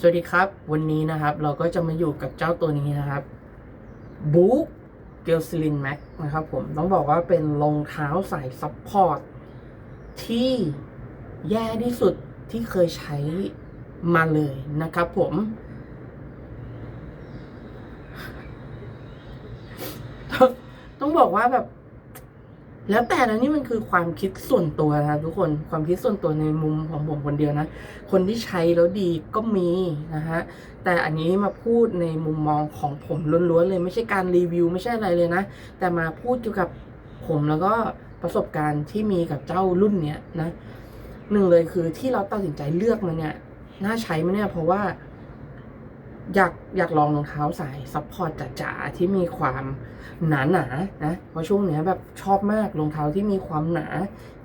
สวัสดีครับ วันนี้นะครับเราก็จะมาอยู่กับเจ้าตัวนี้นะครับบู๊เกลซิลินแม็กนะครับผมต้องบอกว่าเป็นรองเท้าสายซัพพอร์ตที่แย่ที่สุดที่เคยใช้มาเลยนะครับผม ต้องบอกว่าแบบ แล้วแต่นะนี่มันคือความคิดส่วนตัวนะครับทุกคนความคิดส่วนตัวในมุมของผมคนเดียวนะ คนที่ใช้แล้วดีก็มีนะฮะแต่อันนี้มาพูดในมุมมองของผมล้วนๆเลยไม่ใช่การรีวิวไม่ใช่อะไรเลยนะ แต่มาพูดเกี่ยวกับผมแล้วก็ประสบการณ์ที่มีกับเจ้ารุ่นเนี้ยนะหนึ่งเลยคือที่เราตัดสินใจเลือกมันเนี่ยน่าใช้ไหมเนี่ยเพราะว่า อยากอยากลองรองเท้าสายซัพพอร์ตจ๋าๆที่มีความหนาหนาๆนะเพราะช่วงเนี้ยแบบชอบมากรองเท้าที่มีความหนา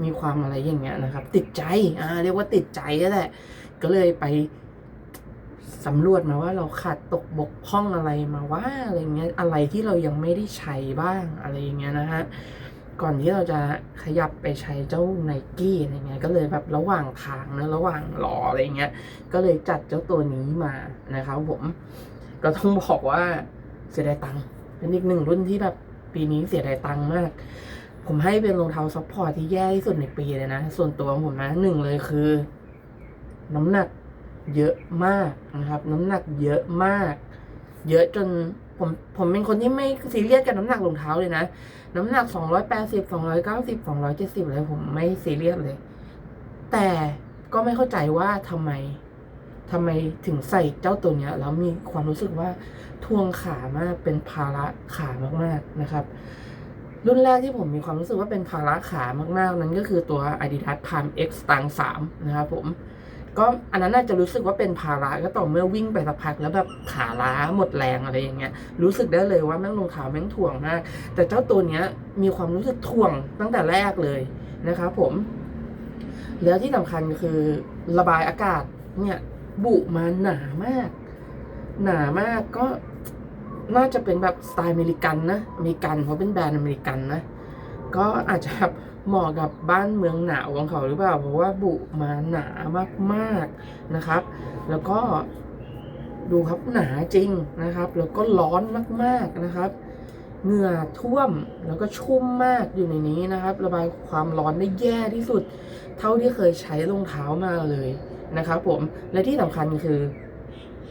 มีความอะไรอย่างเงี้ยนะครับ ติดใจอ่าเรียกว่าติดใจก็แหละก็เลยไปสำรวจมาว่าเราขาดตกบกพร่องอะไรมาว่าอะไรเงี้ยอะไรที่เรายังไม่ได้ใช้บ้างอะไรอย่างเงี้ยนะฮะ ก่อนที่เราจะขยับไปใช้เจ้าไนกี้อะไรเงี้ยก็เลยแบบระหว่างทางนะระหว่างรออะไรเงี้ยก็เลยจัดเจ้าตัวนี้มานะครับผมก็ต้องบอกว่าเสียดายตังค์เป็นอีกหนึ่งรุ่นที่แบบปีนี้เสียดายตังค์มาก ผมให้เป็นรองเท้าซัพพอร์ตที่แย่ที่สุดในปีเลยนะ ส่วนตัวของผมนะหนึ่งเลยคือ น้ำหนักเยอะมากนะครับ น้ำหนักเยอะมาก เยอะจน ผมผมเป็นคนที่ไม่ซีเรียสกับน้ำหนักรองเท้าเลยนะ น้ำหนักสองร้อยแปดสิบสองร้อยเก้าสิบสองร้อยเจ็ดสิบอะไรผมไม่ซีเรียสเลย แต่ก็ไม่เข้าใจว่าทำไมทำไมถึงใส่เจ้าตัวเนี้ย แล้วมีความรู้สึกว่าทวงขามากเป็นภาระขามากๆนะครับ รุ่นแรกที่ผมมีความรู้สึกว่าเป็นภาระขามากๆ นั้นก็คือตัว Adidas Palm X ตัง3นะครับผม ก็อันนั้นน่าจะรู้สึกว่าเป็นภาระก็ต่อเมื่อวิ่งไปสักพักแล้วแบบขาล้าหมดแรงอะไรอย่างเงี้ยรู้สึกได้เลยว่าแม่งรองเท้าแม่งถ่วงมาก แต่เจ้าตัวเนี้ยมีความรู้สึกถ่วงตั้งแต่แรกเลยนะครับผมแล้วที่สำคัญคือระบายอากาศเนี่ยบุมาหนามาก หนามากก็น่าจะเป็นแบบสไตล์อเมริกันนะอเมริกันเพราะเป็นแบรนด์อเมริกันนะ ก็อาจจะแบบ เหมาะกับบ้านเมืองหนาวของเขาหรือเปล่า เพราะว่าบุมาหนามากๆนะครับ แล้วก็ดูครับหนาจริงนะครับ แล้วก็ร้อนมากๆนะครับ เหงื่อท่วมแล้วก็ชุ่มมากอยู่ในนี้นะครับ ระบายความร้อนได้แย่ที่สุด เท่าที่เคยใช้รองเท้ามาเลยนะครับ ผมและที่สำคัญคือ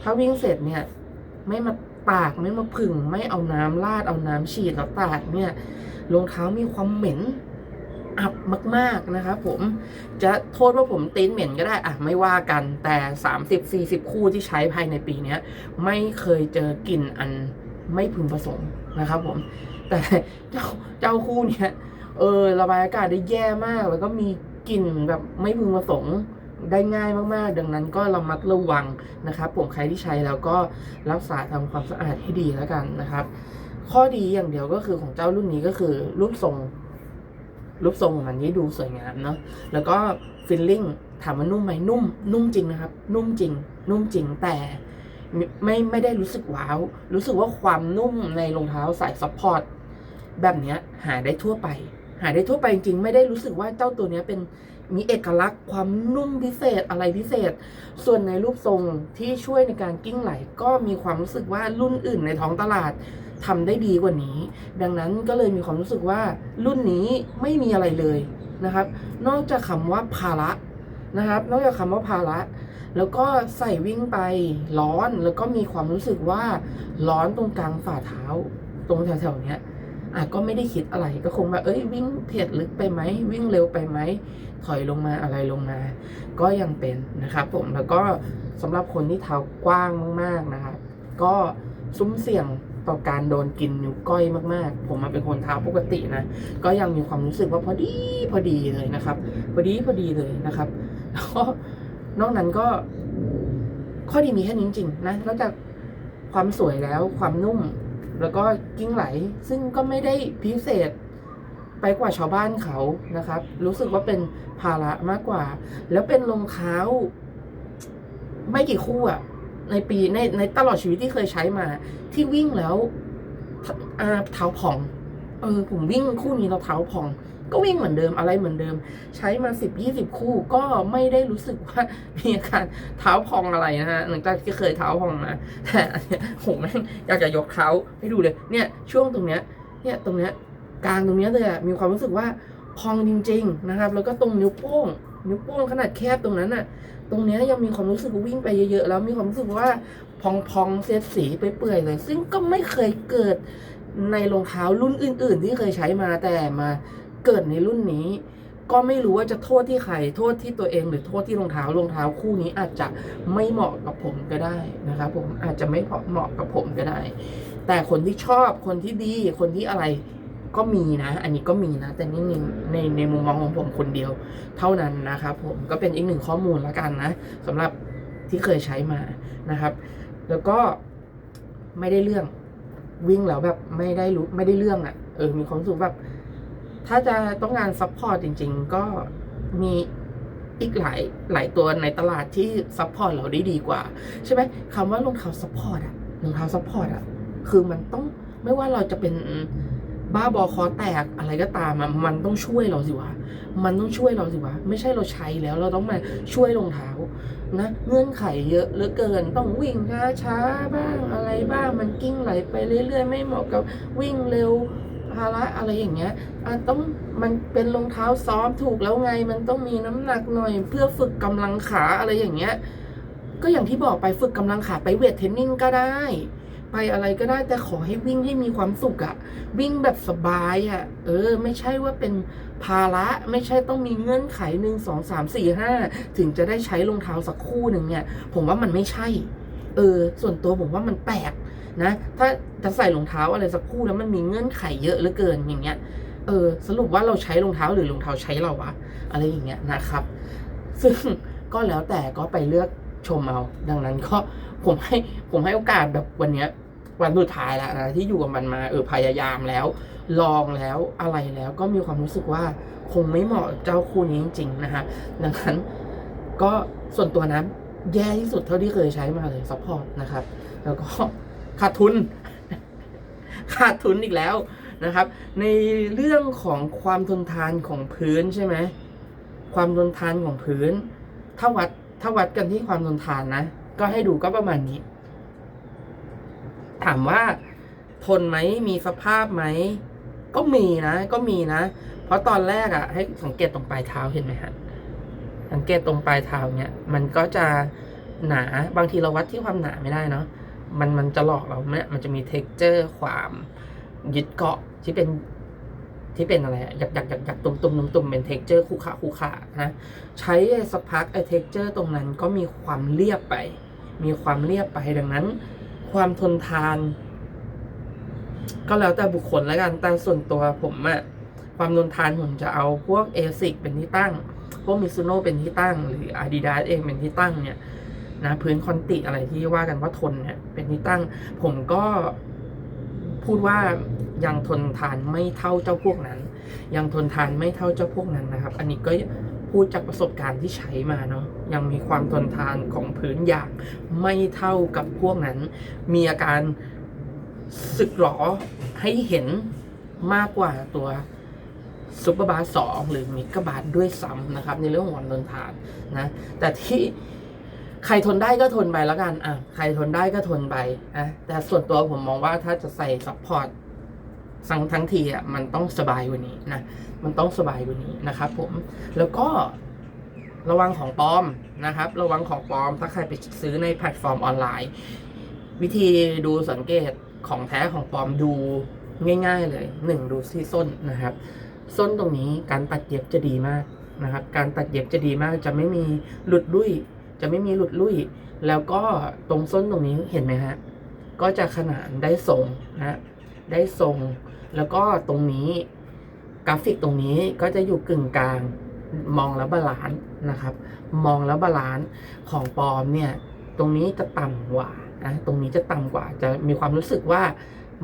ถ้าวิ่งเสร็จเนี่ย ไม่มาตากไม่มาผึ่ง ไม่เอาน้ำราดเอาน้ำฉีดแล้วตากเนี่ยรองเท้ามีความเหม็น อับมาก ๆ นะครับผมจะโทษว่าผมตีนเหม็นก็ได้อะไม่ว่ากันแต่ 30-40 คู่ที่ใช้ภายในปีนี้ไม่เคยเจอกลิ่นอันไม่พึงประสงค์นะครับผม แต่เจ้าเจ้าคู่เนี้ยเออระบายอากาศได้แย่มาก แล้วก็มีกลิ่นแบบไม่พึงประสงค์ได้ง่ายมาก ๆ ดังนั้นก็ระมัดระวังนะครับ ผมใครที่ใช้แล้วก็รักษาทำความสะอาดให้ดีแล้วกันนะครับ ข้อดีอย่างเดียวก็คือของเจ้ารุ่นนี้ก็คือรูปทรง รูปทรงของมันที่ดูสวยงามเนาะแล้วก็ฟิลลิ่งถามว่านุ่มไหมนุ่ม นุ่มจริงนะครับ นุ่มจริง นุ่มจริงแต่ไม่ไม่ได้รู้สึกว้าว รู้สึกว่าความนุ่มในรองเท้าสายซัพพอร์ตแบบเนี้ยหาได้ทั่วไป หาได้ทั่วไปจริงๆไม่ได้รู้สึกว่าเจ้าตัวเนี้ยเป็นมีเอกลักษณ์ความนุ่มพิเศษอะไรพิเศษ ส่วนในรูปทรงที่ช่วยในการกิ้งไหลก็มีความรู้สึกว่ารุ่นอื่นในท้องตลาด ทำได้ดีกว่านี้ ดังนั้นก็เลยมีความรู้สึกว่ารุ่นนี้ไม่มีอะไรเลยนะครับ นอกจากคำว่าภาระนะครับ นอกจากคำว่าภาระ แล้วก็ใส่วิ่งไปร้อนแล้วก็มีความรู้สึกว่าร้อนตรงกลางฝ่าเท้า ตรงแถวๆเนี้ยอะก็ไม่ได้คิดอะไรก็คงแบบเอ้ยวิ่งเพียดลึกไปไหมวิ่งเร็วไปไหมถอยลงมาอะไรลงมา ก็ยังเป็นนะครับผมแล้วก็สำหรับคนที่เท้ากว้างมาก ๆ นะครับก็ซุ้มเสี่ยง ต่อการโดนกินนิ้วก้อยมากๆ ผมมาเป็นคนเท้าปกตินะ ก็ยังมีความรู้สึกว่าพอดีพอดีเลยนะครับ พอดีพอดีเลยนะครับ แล้วก็นอกนั้นก็ ข้อดีมีแค่นี้จริงๆนะ นอกจากความสวยแล้วความนุ่ม แล้วก็กิ้งไหล ซึ่งก็ไม่ได้พิเศษไปกว่าชาวบ้านเขานะครับ รู้สึกว่าเป็นภาระมากกว่า แล้วเป็นรองเท้า ไม่กี่คู่อะ ในปีในในตลอดชีวิตที่เคยใช้มา ที่วิ่งแล้วอาเท้าผ่อง เออผมวิ่งคู่นี้เราเท้าผ่อง ก็วิ่งเหมือนเดิมอะไรเหมือนเดิม ใช้มาสิบยี่สิบคู่ก็ไม่ได้รู้สึกว่ามีอาการเท้าพองอะไรนะฮะหลังจากที่เคยเท้าพองมาแต่อันเนี้ยผมแม่งอยากจะยกเท้าให้ดูเลย เนี่ย ช่วงตรงเนี้ย เนี่ยตรงเนี้ยกลางตรงเนี้ยเลยมีความรู้สึกว่าพองจริง ๆ นะครับ แล้วก็ตรงนิ้วโป้ง นิ้วโป้งขนาดแคบตรงนั้นน่ะตรงเนี้ยยังมีความรู้สึกว่าวิ่งไปเยอะๆแล้วมีความรู้สึกว่าพองๆเสียดสีไปเปื่อยเลย ซึ่งก็ไม่เคยเกิดในรองเท้ารุ่นอื่น ๆ ที่เคยใช้มาแต่มาเกิดในรุ่นนี้ ก็ไม่รู้ว่าจะโทษที่ใครโทษที่ตัวเองหรือโทษที่รองเท้ารองเท้าคู่นี้อาจจะไม่เหมาะกับผมก็ได้นะครับผมอาจจะไม่เหมาะกับผมก็ได้ แต่คนที่ชอบคนที่ดีคนที่อะไร ก็มีนะ อันนี้ก็มีนะ แต่นี่ในในในมุมมองของผมคนเดียว เท่านั้นนะครับผมก็เป็นอีกหนึ่งข้อมูลละกันนะสำหรับที่เคยใช้มานะครับ แล้วก็ไม่ได้เรื่องวิ่งแล้วแบบไม่ได้รู้ไม่ได้เรื่องอะ่ะเออมีความสึกแบบถ้าจะต้องการซัพพอร์ตจริง ๆ ก็มีอีกหลายหลายตัวในตลาดที่ซัพพอร์ตเราได้ดีกว่า ใช่ไหมคำว่ารองเท้าซัพพอร์ตอะรองเท้าซัพพอร์ตอะคือมันต้องไม่ว่าเราจะเป็น บ้าบอคอแตกอะไรก็ตามอะมันต้องช่วยเราสิวะ มันต้องช่วยเราสิวะ ไม่ใช่เราใช้แล้วเราต้องมาช่วยรองเท้านะเงื่อนไขเยอะเหลือเกินต้องวิ่งช้าช้าบ้างอะไรบ้างมันกิ้งไหลไปเรื่อยๆ ไม่เหมาะกับวิ่งเร็วภาระอะไรอย่างเงี้ยอะต้องมันเป็นรองเท้าซ้อมถูกแล้วไง มันต้องมีน้ำหนักหน่อย เพื่อฝึกกำลังขาอะไรอย่างเงี้ย ก็อย่างที่บอกไปฝึกกำลังขาไปเวทเทรนนิ่งก็ได้ ไปอะไรก็ได้แต่ขอให้วิ่งให้มีความสุขอะวิ่งแบบสบายอะเออ ไม่ใช่ว่าเป็นภาระไม่ใช่ต้องมีเงื่อนไขหนึ่งสองสามสี่ห้าถึงจะได้ใช้รองเท้าสักคู่หนึ่งเนี่ย ผมว่ามันไม่ใช่ เออ ส่วนตัวผมว่ามันแปลกนะ ถ้าจะใส่รองเท้าอะไรสักคู่แล้วมันมีเงื่อนไขเยอะเหลือเกินอย่างเงี้ยเออ สรุปว่าเราใช้รองเท้าหรือรองเท้าใช้เราวะอะไรอย่างเงี้ยนะครับ ซึ่งก็แล้วแต่ก็ไปเลือกชมเอา ดังนั้นก็ผมให้ผมให้โอกาสแบบวันเนี้ย วันสุดท้ายแล้วนะที่อยู่กับมันมาเออพยายามแล้ว ลองแล้วอะไรแล้วก็มีความรู้สึกว่าคงไม่เหมาะเจ้าคู่นี้จริง ๆ นะฮะดังนั้นก็ส่วนตัวนะแย่ที่สุดเท่าที่เคยใช้มาเลยซัพพอร์ตนะครับ แล้วก็ขาดทุน ขาดทุนอีกแล้วนะครับ ในเรื่องของความทนทานของพื้นใช่ไหมความทนทานของพื้น ถ้าวัดถ้าวัดกันที่ความทนทานนะ ก็ให้ดูก็ประมาณนี้ ถามว่าทนไหมมีสภาพไหม ก็มีนะ ก็มีนะ เพราะตอนแรกอะ่ะ ให้สังเกตตรงปลายเท้าเห็นไหมฮะสังเกตตรงปลายเท้าเนี่ย มันก็จะหนาบางทีเราวัดที่ความหนาไม่ได้เนาะมันมันจะหลอกเราเนี่ยมันจะมีเท็กเจอร์ความยึดเกาะที่เป็นที่เป็นอะไรอะหยักหยักหยักหยักตุ่มตุ่มตุ่มตุ่มเป็นเท็กเจอร์คู่ขาคู่ขานะใช้สักพักไอ้เท็กเจอร์ตรงนั้นก็มีความเรียบไป มีความเรียบไปดังนั้น ความทนทาน ก็แล้วแต่บุคคลแล้วกัน แต่ส่วนตัวผมอะความทนทานผมจะเอาพวกเอซิกเป็นที่ตั้ง พวกมิซูโน่เป็นที่ตั้ง หรือ Adidas เองเป็นที่ตั้งเนี่ยนะพื้นคอนติอะไรที่ว่ากันว่าทนเนี่ย เป็นที่ตั้ง ผมก็พูดว่ายังทนทานไม่เท่าเจ้าพวกนั้น ยังทนทานไม่เท่าเจ้าพวกนั้นนะครับ อันนี้ก็ พูดจากประสบการณ์ที่ใช้มาเนาะยังมีความทนทานของพื้นอยางไม่เท่ากับพวกนั้น มีอาการสึกหรอให้เห็นมากกว่าตัวซุปเปอร์บาร์สองหรือมิกบาร์ด้วยซ้ำนะครับ ในเรื่องของความทนทานนะ แต่ที่ใครทนได้ก็ทนไปแล้วกันอะใครทนได้ก็ทนไปอะแต่ส่วนตัวผมมองว่าถ้าจะใส่ซัพพอร์ต ทั้งทั้งทีอะมันต้องสบายกว่านี้นะมันต้องสบายกว่านี้นะครับ ผมแล้วก็ระวังของปลอมนะครับ ระวังของปลอม ถ้าใครไปซื้อในแพลตฟอร์มออนไลน์ วิธีดูสังเกตของแท้ของปลอมดูง่าย ๆ เลยหนึ่งดูที่ส้นนะครับ ส้นตรงนี้การตัดเย็บจะดีมากนะครับ การตัดเย็บจะดีมากจะไม่มีหลุดลุ่ย จะไม่มีหลุดลุ่ย แล้วก็ตรงส้นตรงนี้เห็นไหมฮะก็จะขนานได้ทรงนะได้ทรง แล้วก็ตรงนี้กราฟิกตรงนี้ก็จะอยู่กึ่งกลางมองแล้วบาลานซ์นะครับ มองแล้วบาลานซ์ของปลอมเนี่ย ตรงนี้จะต่ำกว่านะตรงนี้จะต่ำกว่า จะมีความรู้สึกว่า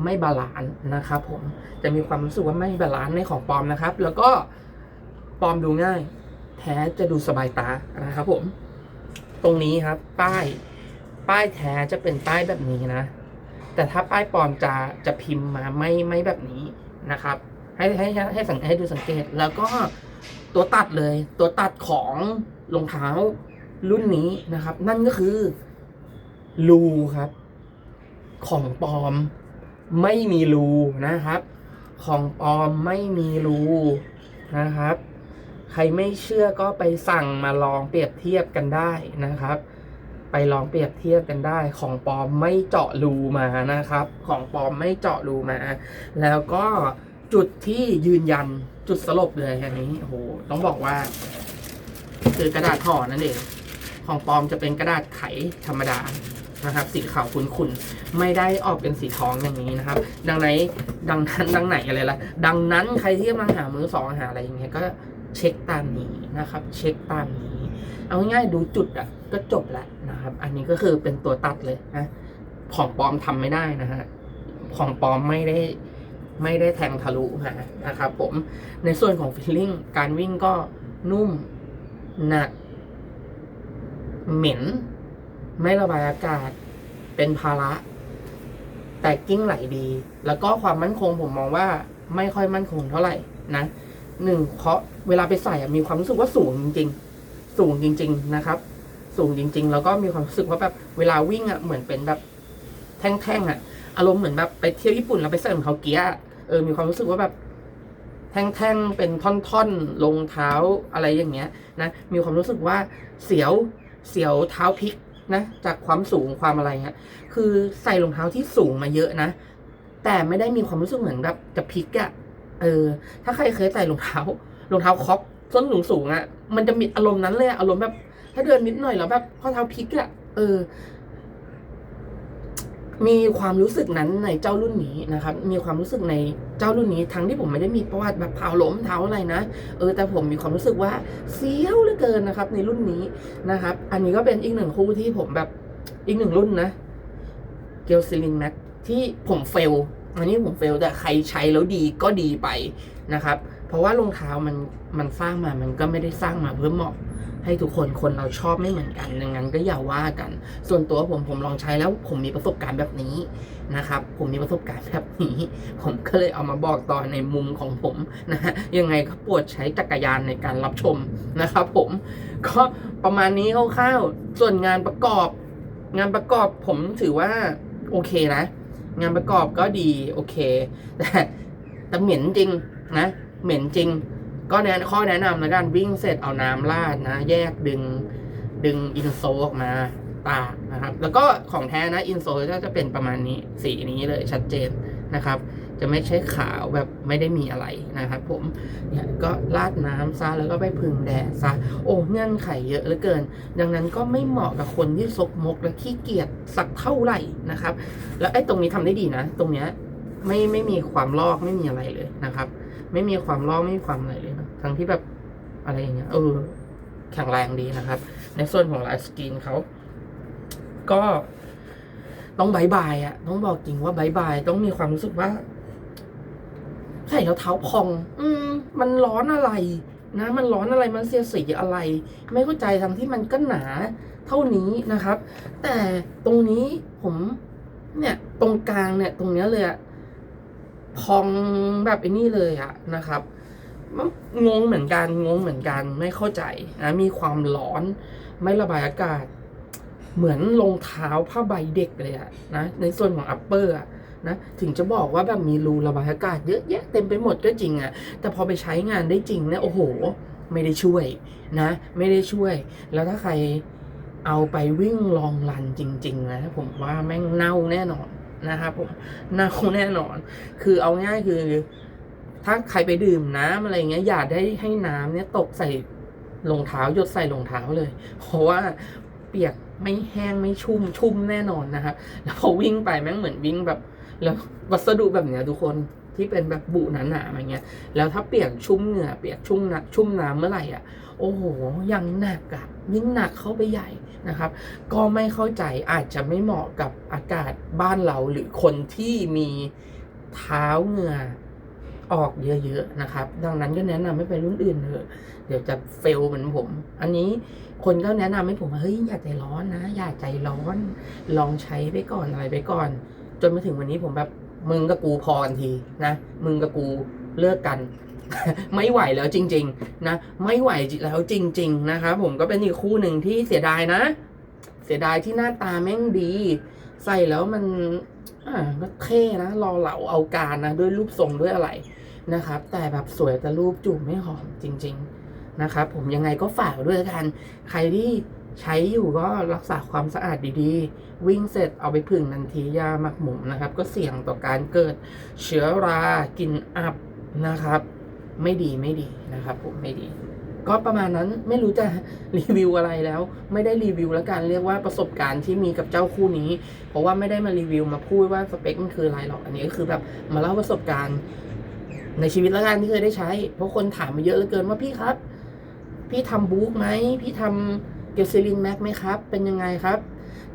ไม่บาลานซ์นะครับผมจะมีความรู้สึกว่าไม่บาลานซ์ในของปลอมนะครับ แล้วก็ปลอมดูง่าย แท้จะดูสบายตานะครับผม ตรงนี้ครับ ป้าย ป้ายแท้จะเป็นป้ายแบบนี้นะ แต่ถ้าป้ายปลอมจะจะพิมพ์มาไม่ไม่แบบนี้นะครับให้ให้ให้ให้สังให้ดูสังเกตแล้วก็ตัวตัดเลยตัวตัดของรองเท้ารุ่นนี้นะครับ นั่นก็คือรูครับ ของปลอมไม่มีรูนะครับ ของปลอมไม่มีรูนะครับ ใครไม่เชื่อก็ไปสั่งมาลองเปรียบเทียบกันได้นะครับ ไปลองเปรียบเทียบกันได้ของปลอมไม่เจาะรูมานะครับ ของปลอมไม่เจาะรูมา แล้วก็จุดที่ยืนยันจุดสลบเลยอันนี้โอ้โหต้องบอกว่า คือกระดาษห่อนั่นเองของปลอมจะเป็นกระดาษไขธรรมดานะครับ สีขาวขุ่นๆไม่ได้ออกเป็นสีทองอย่างนี้นะครับ ดังไหนดังนั้นดังไหนอะไรล่ะดังนั้นใครที่กำลังหามือสองหาอะไรอย่างเงี้ยก็เช็คตามนี้นะครับ เช็คตามนี้ เอาง่ายๆดูจุดอะก็จบแล้วนะครับ อันนี้ก็คือเป็นตัวตัดเลยนะของปลอมทำไม่ได้นะฮะของปลอมไม่ได้ไม่ได้แทงทะลุมานะครับผมในส่วนของฟิลลิ่งการวิ่งก็นุ่มหนัก เหม็น ไม่ระบายอากาศ เป็นภาระ แต่กิ้งไหลดี แล้วก็ความมั่นคงผมมองว่าไม่ค่อยมั่นคงเท่าไหร่นะหนึ่งเพราะเวลาไปใส่อะมีความรู้สึกว่าสูงจริงๆ สูงจริง ๆ นะครับ สูงจริง ๆ แล้วก็มีความรู้สึกว่าแบบเวลาวิ่งอะเหมือนเป็นแบบแท่งๆอะ อารมณ์เหมือนแบบไปเที่ยวญี่ปุ่นแล้วไปใส่รองเท้าเกียร์เออมีความรู้สึกว่าแบบแท่งๆ เป็นท่อนๆรองเท้าอะไรอย่างเงี้ยนะ มีความรู้สึกว่าเสียว เสียวเท้าพลิกนะ จากความสูงความอะไรเงี้ย คือใส่รองเท้าที่สูงมาเยอะนะ แต่ไม่ได้มีความรู้สึกเหมือนแบบจะพลิกอะเออ ถ้าใครเคยใส่รองเท้ารองเท้าคอก ส้นสูงสูงอะมันจะมีอารมณ์นั้นเลยอะอารมณ์แบบ ถ้าเดินนิดหน่อยแล้วแบบข้อเท้าพลิกอะเออ มีความรู้สึกนั้นในเจ้ารุ่นนี้นะครับ มีความรู้สึกในเจ้ารุ่นนี้ ทั้งที่ผมไม่ได้มีประวัติแบบเท้าล้มเท้าอะไรนะเออแต่ผมมีความรู้สึกว่าเสียวเหลือเกินนะครับ ในรุ่นนี้นะครับ อันนี้ก็เป็นอีกหนึ่งคู่ที่ผมแบบอีกหนึ่งรุ่นนะเกลซิลินแม็กที่ผมเฟลอันนี้ผมเฟลแต่ใครใช้แล้วดีก็ดีไปนะครับ เพราะว่ารองเท้ามันมันสร้างมามันก็ไม่ได้สร้างมาเพื่อเหมาะ ให้ทุกคนคนเราชอบไม่เหมือนกันดังนั้นก็อย่าว่ากัน ส่วนตัวผมผมลองใช้แล้ว ผมมีประสบการณ์แบบนี้นะครับ ผมมีประสบการณ์แบบนี้ ผมก็เลยเอามาบอกต่อในมุมของผมนะฮะยังไงก็ปรดใช้จักรยานในการรับชมนะครับ ผมก็ประมาณนี้คร่าวๆส่วนงานประกอบ งานประกอบผมถือว่าโอเคนะ งานประกอบก็ดีโอเค แต่แต่เหม็นจริงนะ เหม็นจริง ก็แนะข้อแนะนำในการวิ่งเสร็จเอาน้ำราดนะ แยกดึงดึงอินโซลออกมาตากนะครับ แล้วก็ของแท้นะอินโซลก็จะเป็นประมาณนี้สีนี้เลยชัดเจนนะครับ จะไม่ใช่ขาวแบบไม่ได้มีอะไรนะครับผมเนี่ยก็ราดน้ำซะแล้วก็ไปพึ่งแดดซะโอ้เงื่อนไขเยอะเหลือเกิน ดังนั้นก็ไม่เหมาะกับคนที่ซกมกและขี้เกียจสักเท่าไหร่นะครับ แล้วไอ้ตรงนี้ทำได้ดีนะ ตรงเนี้ยไม่ไม่มีความลอกไม่มีอะไรเลยนะครับ ไม่มีความลอไม่มีความอะไรเลยนะทั้งที่แบบอะไรอย่างเงี้ยเออแข็งแรงดีนะครับ ในส่วนของลายสกรีนเขาก็ต้องบายบายอะต้องบอกจริงว่าบายบายต้องมีความรู้สึกว่าใส่แล้วเท้าพอง อืม มันร้อนอะไร นะ มันร้อนอะไรมันเสียสีอะไร ไม่เข้าใจทั้งที่มันก็หนาเท่านี้นะครับ แต่ตรงนี้ผมเนี่ย ตรงกลางเนี่ย ตรงเนี้ยเลยอะ พองแบบไอ้นี่เลยอะนะครับงงเหมือนกันงงเหมือนกันไม่เข้าใจนะมีความร้อนไม่ระบายอากาศ เหมือนรองเท้าผ้าใบเด็กเลยอะนะในส่วนของอัปเปอร์อะนะถึงจะบอกว่าแบบมีรูระบายอากาศเยอะแยะเต็มไปหมดก็จริงอะ่ะแต่พอไปใช้งานได้จริงเนี่ยโอ้โห ไม่ได้ช่วยนะ ไม่ได้ช่วย แล้วถ้าใครเอาไปวิ่งลองรันจริง ๆ นะ ผมว่าแม่งเน่าแน่นอน นะครับผมเน่าแน่นอน คือเอาง่ายคือ ถ้าใครไปดื่มน้ำอะไรเงี้ยอย่าได้ให้น้ำเนี้ยตกใส่รองเท้าหยดใส่รองเท้าเลย เพราะว่าเปียกไม่แห้งไม่ชุ่มชุ่มแน่นอนนะครับแล้วพอวิ่งไปแม่งเหมือนวิ่งแบบ แล้ววัสดุแบบเนี้ยทุกคน ที่เป็นแบบบุหนาๆอะไรเงี้ย แล้วถ้าเปียกชุ่มเหงื่อเปียกชุ่มน้ำชุ่มน้ำเมื่อไหร่อะ โอ้โหยังหนักอะยิ่งหนักเข้าไปใหญ่นะครับ ก็ไม่เข้าใจอาจจะไม่เหมาะกับอากาศบ้านเราหรือคนที่มีเท้าเหงื่อออกเยอะๆนะครับ ดังนั้นก็แนะนำให้เป็นรุ่นอื่นเถอะ เดี๋ยวจะเฟลเหมือนผม อันนี้คนก็แนะนำให้ผมว่าเฮ้ยอย่าใจร้อนนะ อย่าใจร้อน ลองใช้ไปก่อนอะไรไปก่อน จนมาถึงวันนี้ผมแบบ มึงกับกูพอกันทีนะ มึงกับกูเลิกกัน ไม่ไหวแล้วจริง ๆ นะ ไม่ไหวแล้วจริง ๆ นะครับผมก็เป็นอีกคู่หนึ่งที่เสียดายนะ เสียดายที่หน้าตาแม่งดี ใส่แล้วมันอ่าก็เท่นะรอเหลาเอาการนะ ด้วยรูปทรงด้วยอะไรนะครับ แต่แบบสวยแต่รูปจูบไม่หอมจริง ๆนะครับผมยังไงก็ฝากด้วยกัน ใครที่ ใช้อยู่ก็รักษาความสะอาดดีๆ วิ่งเสร็จเอาไปผึ่งนันทียาหมักหมมนะครับ ก็เสี่ยงต่อการเกิดเชื้อรากลินอับนะครับ ไม่ดีไม่ดีนะครับผมไม่ดี ก็ประมาณนั้นไม่รู้จะรีวิวอะไรแล้ว ไม่ได้รีวิวแล้วกันเรียกว่าประสบการณ์ที่มีกับเจ้าคู่นี้ เพราะว่าไม่ได้มารีวิวมาพูดว่าสเปคมันคืออะไรหรอกอันนี้ก็คือแบบมาเล่าประสบการณ์ ในชีวิตแล้วกันที่เคยได้ใช้ เพราะคนถามมาเยอะเหลือเกินว่าพี่ครับ พี่ทำบุ๊กไหมพี่ทำ เกลซิลินแม็กไหมครับ เป็นยังไงครับ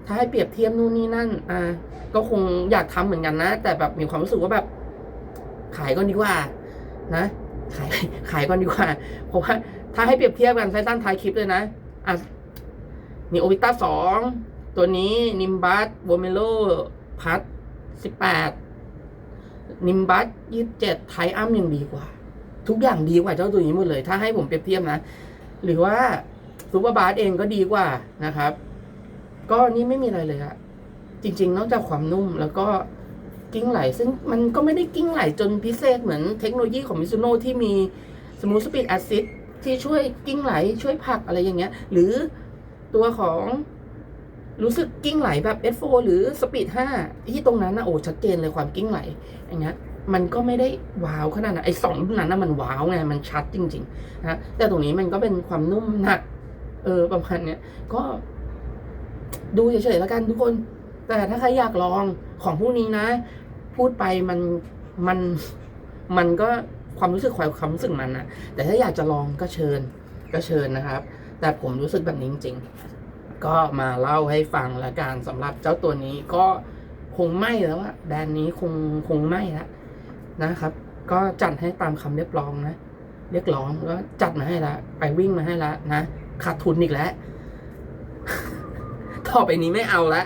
ถ้าให้เปรียบเทียบนู่นนี่นั่น อ่า ก็คงอยากทำเหมือนกันนะ แต่แบบมีความรู้สึกว่าแบบ ขายก่อนดีกว่า นะ ขาย ขายก่อนดีกว่า เพราะว่าถ้าให้เปรียบเทียบกันไซตันท้ายคลิปเลยนะ อะนี่โอวิต้าสอง ตัวนี้นิมบัสโบเมโล พัทสิบแปด นิมบัสยี่สิบเจ็ดไทอัมยังดีกว่า ทุกอย่างดีกว่าเจ้าตัวนี้หมดเลย ถ้าให้ผมเปรียบเทียบนะ หรือว่า ซูเปอร์บาสเองก็ดีกว่านะครับ ก็นี่ไม่มีอะไรเลยอะจริง ๆ นอกจากความนุ่มแล้วก็กิ้งไหล ซึ่งมันก็ไม่ได้กิ้งไหลจนพิเศษเหมือนเทคโนโลยีของมิซูโน่ที่มีสมูทสปีดแอซิดที่ช่วยกิ้งไหล ช่วยผลักอะไรอย่างเงี้ย หรือตัวของรู้สึกกิ้งไหลแบบ S4 หรือ Speed 5 ที่ตรงนั้นนะโอ้ชัดเจนเลยความกิ้งไหลอย่างเงี้ยมันก็ไม่ได้ว้าวขนาดนั้นไอ้สองรุ่นนั้นนะมันว้าวไงมันชัดจริงๆนะแต่ตรงนี้มันก็เป็นความนุ่มหนัก เออประมาณเนี้ยก็ดูเฉยๆแล้วกันทุกคน แต่ถ้าใครอยากลองของพวกนี้นะ พูดไปมันมันมันก็ความรู้สึกควายความรู้สึกมันนะแต่ถ้าอยากจะลองก็เชิญก็เชิญนะครับ แต่ผมรู้สึกแบบนี้จริงๆ ก็มาเล่าให้ฟังละกันสำหรับเจ้าตัวนี้ก็คงไม่แล้วอะแบรนด์นี้คงคงไม่ล้วนะครับ ก็จัดให้ตามคำเรียกร้องนะ เรียกร้องก็จัดมาให้ละ ไปวิ่งมาให้ละนะ ขาดทุนอีกแล้ว ต่อไปนี้ไม่เอาละ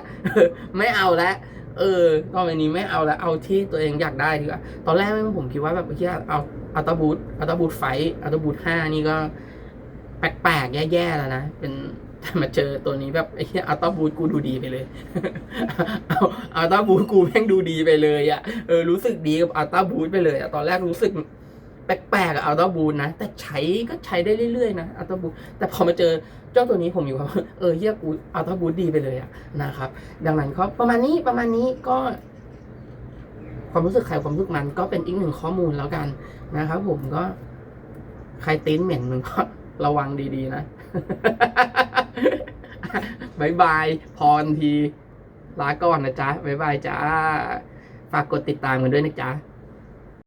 ไม่เอาละเออ ต่อไปนี้ไม่เอาละเอาที่ตัวเองอยากได้ดีกว่า ตอนแรกผมคิดว่าแบบเฮียเอาอัลตบูทอัลตบูทไฟอัลตบูทห้านี่ก็ แปลกๆ แย่ๆ แล้วนะ เป็นแต่มาเจอตัวนี้แบบไอ้เหี้ยอัลตบูทกูดูดีไปเลยเอาอัลตบูทกูแม่งดูดีไปเลยอะ่ะ เออ รู้สึกดีกับอัลตบูทไปเลยอะ่ะ ตอนแรกรู้สึก แปลกๆกับอัลตบูทนะ แต่ใช้ก็ใช้ได้เรื่อยๆนะอัลต้าบูทแต่พอมาเจอเจ้าตัวนี้ผมอยู่ว่าเออเฮียกูอัลต้าบูทดีไปเลยอะ่ะนะครับ ดังนั้นก็ประมาณนี้ประมาณนี้ก็ ความรู้สึกใครความรู้สึกมันก็เป็นอีกหนึ่งข้อมูลแล้วกันนะครับผมก็ใครติ้นเหม็นมึงก็ระวังดีๆนะบายบายพรทีลาก่อนนะจ๊ะบายบายจ้าฝากกดติดตามกันด้วยนะจ๊ะ